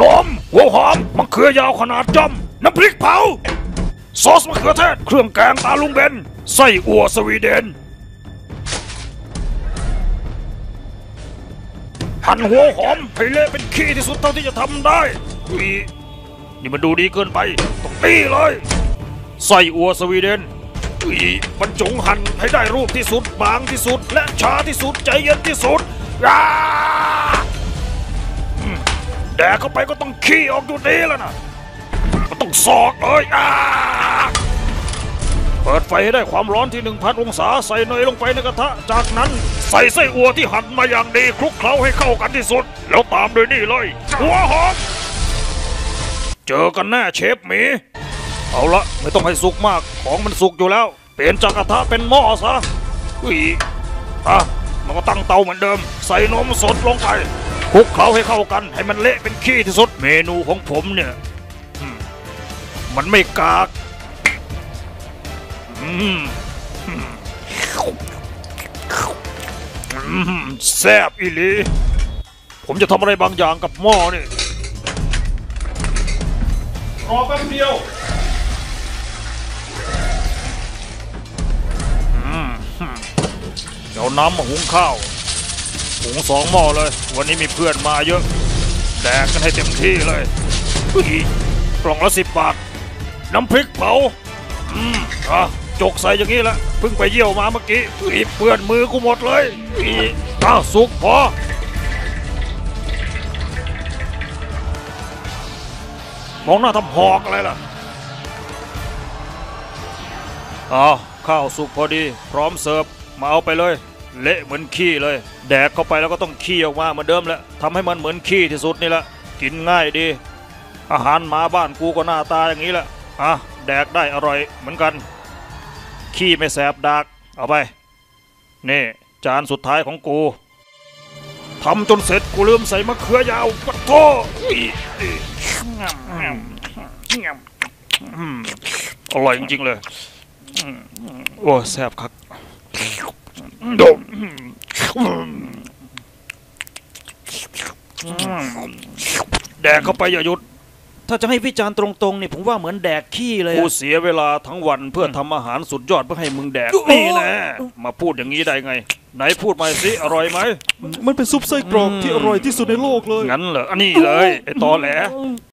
นมหัวหอมมะเขือยาวขนาดจอม น้ำพริกเผา ซอสมะเขือเทศ เครื่องแกงตาลุงเบน ไส้อั่วสวีเดน หั่นหัวหอมให้เละเป็นขี้ที่สุดเท่าที่จะทำได้อุ๊ยนี่มันดูดีเกินไปต้องตีเลย ไส้อั่วสวีเดนอุ๊ยบรรจงหั่นให้ได้รูปที่สุดบางที่สุด และช้าที่สุดใจเย็นที่สุดอ้า แดกเข้าไปก็ต้องขี้ออกอยู่ดีแล้วนะมันต้องสอกเลยอาเปิดไฟให้ได้ความร้อนที่ 1,000 องศาใส่เนยลงไปในกระทะ จากนั้นใส่ไส้อัวที่หั่นมาอย่างดีคลุกเคล้าให้เข้ากันที่สุด แล้วตามด้วยนี่เลย หัวหอม เจอกันแน่เชฟหมี เอาละไม่ต้องให้สุกมากของมันสุกอยู่แล้ว เปลี่ยนจากกระทะเป็นหม้อซะอุ้ยอะมันก็ตั้งเตาเหมือนเดิม ใส่นมสดลงไป คลุกเคล้าให้เข้ากัน ให้มันเละเป็นขี้ที่สุดเมนูของผมเนี่ยอืมมันไม่กากอืมอืมอืมแซ่บอีหลี ผมจะทำอะไรบางอย่างกับหม้อนี่รอแป๊บเดียวเดี๋ยวน้ำมาหุงข้าวหุ งสองหม้อเลย วันนี้มีเพื่อนมาเยอะ แดกกันให้เต็มที่เลยอุ๊ยกล่องละสิบบาท น้ำพริกเผาอืมอะจกใส่อย่างนี้ละเพิ่งไปเยี่ยวมาเมื่อกี้อุ๊ยเปื้อนมือกูหมดเลยอุ๊ยอ้าวสุกพอมองหน้าทำหอกอะไรล่ะอ้าวข้าวสุกพอดี พร้อมเสิร์ฟมาเอาไปเลย เละเหมือนขี้เลย แดกเข้าไปแล้วก็ต้องขี้ออกมาเหมือนเดิมแหละทำให้มันเหมือนขี้ที่สุดนี่แหละ กินง่ายดี อาหารหมาบ้านกูก็หน้าตาอย่างนี้แหละอะแดกได้อร่อยเหมือนกัน ขี้ไม่แสบดากเอาไป นี่ จานสุดท้ายของกูทำจนเสร็จกูลืมใส่มะเขือยาวปะโถอุ๊ยอืมอร่อยจริงๆเลย โอ้แซ่บครับ แดกเข้าไปอย่าหยุด ถ้าจะให้วิจารณ์ตรงๆเนี่ยผมว่าเหมือนแดกขี้เลยกูอะเสียเวลาทั้งวันเพื่อทำอาหารสุดยอดเพื่อให้มึงแดกนี่แนะมาพูดอย่างนี้ได้ไง ไหนพูดมาสิอร่อยไหมมันเป็นซุปไส้กรอกที่อร่อยที่สุดในโลกเลย งั้นเหรออันนี้เลยไอ้ตอแหล